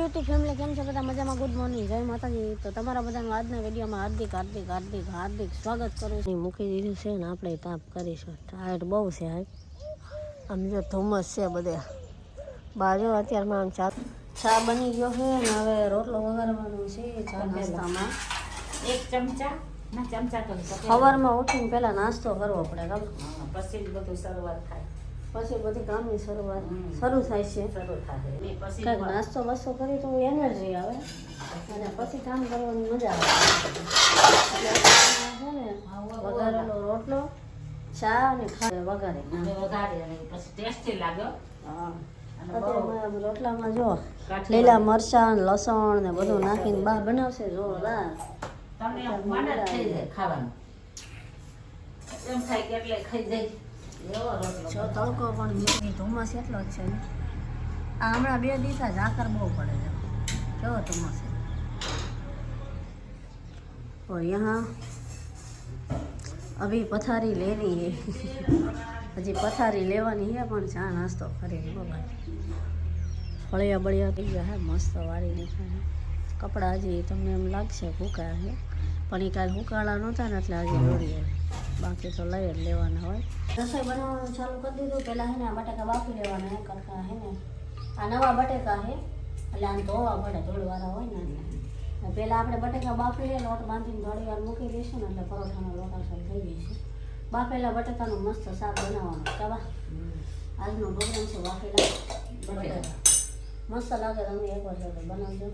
YouTube family કેમ છો? બધા મજામાં? ગુડ મોર્નિંગ જય માતાજી. તો તમારા બધાનું આજના વિડીયોમાં હાર્દિક હાર્દિક હાર્દિક હાર્દિક સ્વાગત કરું છું. મૂકી દીધું છે ને આપણે તાપ કરીશું. ટાયર બહુ છે હાઈ આમ જો ધુમ્મસ છે બધે. બાજુ અત્યારમાં આમ ચા ચા બની ગયો છે ને હવે રોટલો વગાડવાનો છે. ચા નાસ્તામાં એક ચમચા ના ચમચા તો સવારમાં ઉઠીને પહેલાં નાસ્તો કરવો પડે ખબર? પછી જ બધું શરૂઆત થાય. પછી બધી કામની શરૂઆત શરૂ થાય છે. શરૂ થાય ને કંઈક નાસ્તો વાસ્તો કરી તો એનર્જી આવે. અને પછી કામ કરવાની મજા આવે. વઘારેલો રોટલો ચા અને ખાડે વઘારે. લાગ્યો. રોટલામાં જો લીલા મરચાં લસણ ને બધું નાખીને બા બનાવશે જોરદાર. તમને ખાવાનું. એમ થાય કે એટલે ખાઈ જાય. એવો રોટલો જો તડકો પણ મીઠી ધુમ્મસ એટલો જ છે ને આ હમણાં બે દિવસ ઝાકર બહુ પડે છે કેવો ધુમ્મસ છે और यहाँ अभी पथारी लेनी है હજી પથારી લેવાની છે પણ ચા નાસ્તો કરી બાબા ફળિયા બળિયા થઈ ગયા હે મસ્ત વાળીને ખાય કપડાં હજી તમને એમ લાગશે ભૂકા છે પણ એ કાલે હુકાળા નહોતા ને એટલે હજી દોરી બાકી તો લઈ જ લેવાના હોય. રસોઈ બનાવવાનું ચાલુ કરી દીધું. પહેલાં હે ને બટાકા બાફી લેવાના હે, કરતા હે ને. આ નવા બટેકા હે. એટલે આમ ધોવા પડે, ધોળવાળા હોય ને એટલે. પહેલાં આપણે બટેકા બાફી લઈએ લોટ બાંધીને થોડી વાર મૂકી દઈશું ને એટલે પરોઠાનો લોટ અસર થઈ જશે બાફેલા બટેકાનું મસ્ત શાક બનાવવાનું. કવા આજનો પ્રોગ્રામ છે બાફેલા બટેકા. મસ્ત લાગે તમે એકવાર વાર બનાવજો.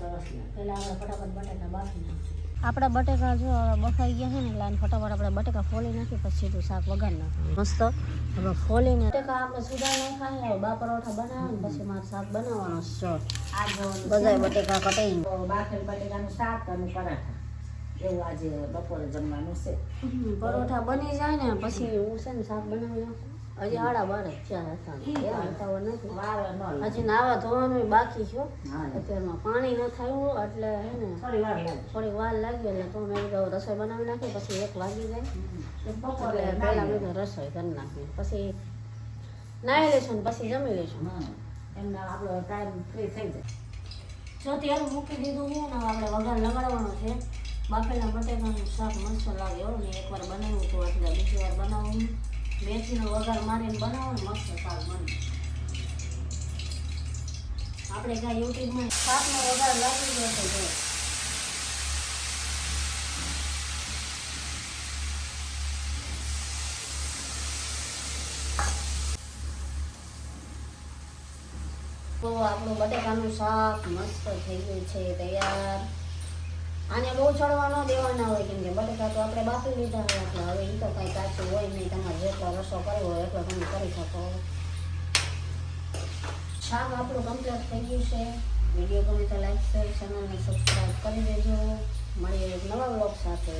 સરસ આપણે ફટાફટ બટેકા બાફી નાખીએ. આપણા બટેકા જો બફાઈ ગયા છે ને એટલે ફટાફટ આપણે બટેકા ફોલી નાખી પછી સીધું શાક વઘાર ના મસ્ત. હવે ફોલીને બટેકા આપણે સુધા નાખ્યા હવે બા પરોઠા બનાવે ને પછી મારે શાક બનાવવાનો છે. બધાય બટેકા કટાઈ બાફેલ બટેકાનું શાક અને પરાઠા. એવું આજે બપોરે જમવાનું છે. પરોઠા બની જાય ને પછી હું છે ને શાક બનાવી નાખું. હજી આડા બાર જ થયા હતા એવા ઉતાવળ નથી. હજી નાવા ધોવાનું બાકી છે. અત્યારમાં પાણી ન થયું એટલે હે ને થોડી વાર લાગે. એટલે તો મેં કીધું રસોઈ બનાવી નાખી પછી એક વાગી જાય. તો એટલે પહેલાં મેં કીધું રસોઈ કરી નાખી પછી નાહી લઈશું ને પછી જમી લઈશું. એમના એમને આપણો ટાઈમ ફ્રી થઈ જાય. જો ત્યારે મૂકી દીધું છે ને આપણે વઘાર લગાડવાનો છે. બાફેલા બટેકાનું શાક મસ્ત લાગે ને એકવાર બનાવ્યું હતું એટલે બીજી વાર બનાવું મેથીનો વઘાર મારીને બનાવો ને મસ્ત શાક બને. આપણે ત્યાં યુટ્યુબમાં શાકનો વઘાર લાગી ગયો છે જો તો આપણું બટેકાનું શાક મસ્ત થઈ ગયું છે, તૈયાર. બહુ ન દેવાના હોય કેમ કે બટેકા તો આપણે બાફી લીધા હોય એટલે હવે એ તો કાંઈ કાચું હોય નહીં. તમારે જેટલો રસો કરવો હોય એટલો તમે કરી શકો. શાક આપણું કમ્પ્લીટ થઈ ગયું છે. વીડિયો ગમે તો લાઈક શેર ચેનલને સબસ્ક્રાઈબ કરી દેજો. મળીએ એક નવા બ્લોગ સાથે.